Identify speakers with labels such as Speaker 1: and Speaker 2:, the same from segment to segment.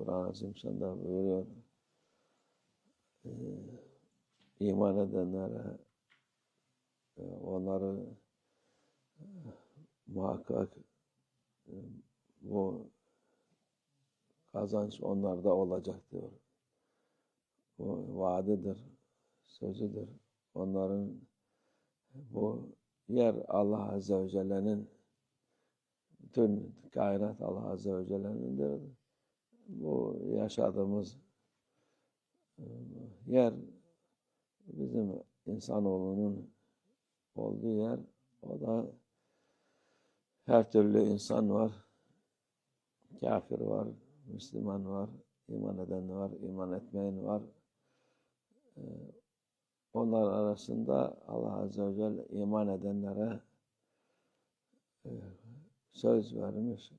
Speaker 1: Kur'an-ı Azimşan'da buyuruyor e, iman edenlere e, onları e, muhakkak e, bu kazanç onlarda olacak diyor. Bu vaadidir, sözüdür. Onların bu yer Allah Azze ve Celle'nin bütün kainat Allah Azze ve Celle'nindir. Bu yaşadığımız e, yer bizim insanoğlunun olduğu yer. O da her türlü insan var. Kafir var, Müslüman var, iman eden var, iman etmeyen var. E, onlar arasında Allah Azze ve Celle iman edenlere e, söz vermiş.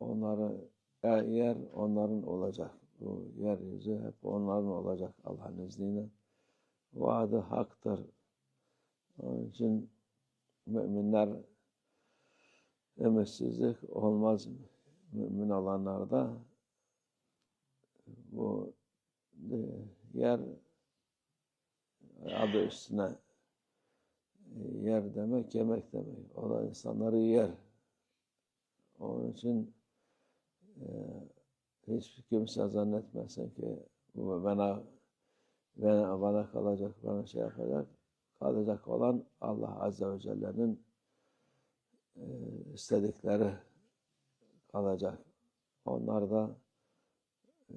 Speaker 1: Onları yer onların olacak. Bu yeryüzü hep onların olacak Allah'ın izniyle. Vaadi haktır. Onun için müminler ümitsizlik olmaz. Mümin olanlarda bu yer adı üstüne yer demek yemek demek. O da insanları yer. Onun için hiç kimse zannetmesin ki bu bana, bana, bana kalacak, bana şey yapacak. Kalacak olan Allah Azze ve Celle'nin e, istedikleri kalacak. Onlar da e,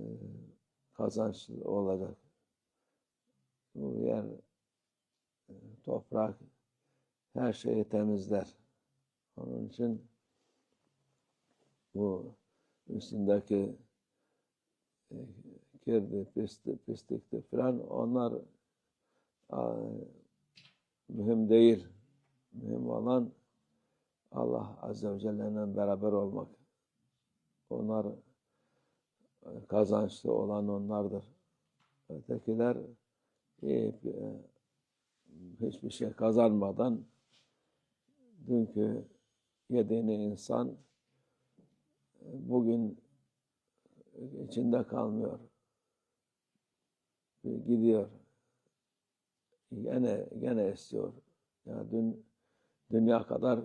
Speaker 1: kazançlı olacak. Bu yer, e, toprak her şeyi temizler. Onun için bu üstündeki e, kirdi, pisti, pislikti falan onlar mühim değil. Mühim olan Allah Azze ve Celle'yle beraber olmak. Onlar e, kazançlı olan onlardır. Ötekiler e, hiçbir şey kazanmadan dünkü yediğini insan bugün içinde kalmıyor. Gidiyor. Gene gene istiyor. Ya dün dünya kadar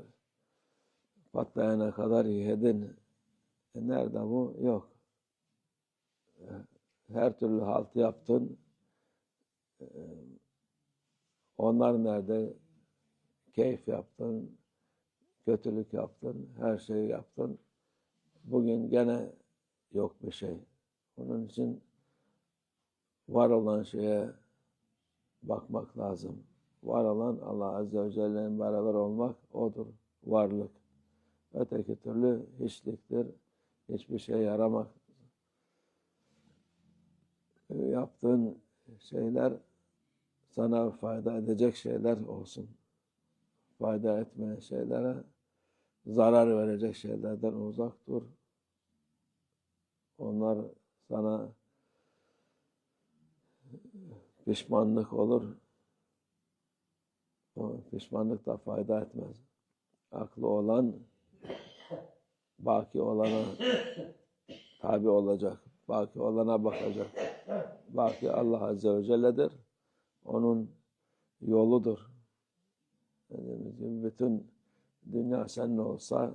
Speaker 1: patlayana kadar yedin. E nerede bu? Yok. Her türlü halt yaptın. Onlar nerede? Keyif yaptın, kötülük yaptın, her şeyi yaptın. Bugün gene yok bir şey. Onun için var olan şeye bakmak lazım. Var olan Allah Azze ve Celle'nin beraber olmak odur. Varlık. Öteki türlü hiçliktir. Hiçbir şey yaramak. Yaptığın şeyler sana fayda edecek şeyler olsun. Fayda etmeyen şeylere zarar verecek şeylerden uzak dur. Onlar sana pişmanlık olur. Pişmanlık da fayda etmez. Aklı olan baki olana tabi olacak. Baki olana bakacak. Baki Allah Azze ve Celle'dir. Onun yoludur. Gibi bütün dünya senin olsa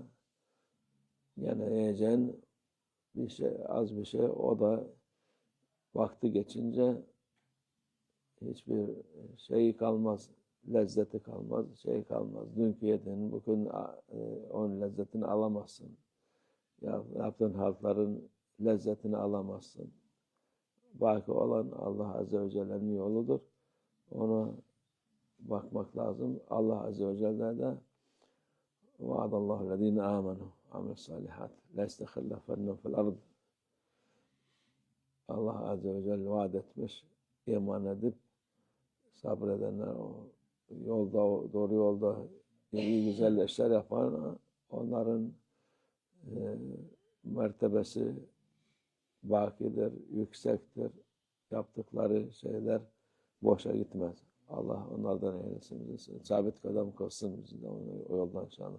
Speaker 1: yine yiyeceğin bir şey, az bir şey o da vakti geçince hiçbir şey kalmaz, lezzeti kalmaz, şey kalmaz. Dünkü yediğin bugün e, onun lezzetini alamazsın. Ya, yaptığın halkların lezzetini alamazsın. Baki olan Allah Azze ve Celle'nin yoludur. Ona bakmak lazım. Allah Azze ve Celle de وعد الله الذين آمنوا وعملوا الصالحات لا يستخلفنهم في الأرض Allah Azze ve Celle vaat etmiş. iman edip sabredenler o yolda, o doğru yolda iyi güzel işler yapan onların e, mertebesi bakidir, yüksektir. Yaptıkları şeyler boşa gitmez. Allah onlardan eylesin bizi. Sabit kadem kılsın bizi de onu, o yoldan inşallah.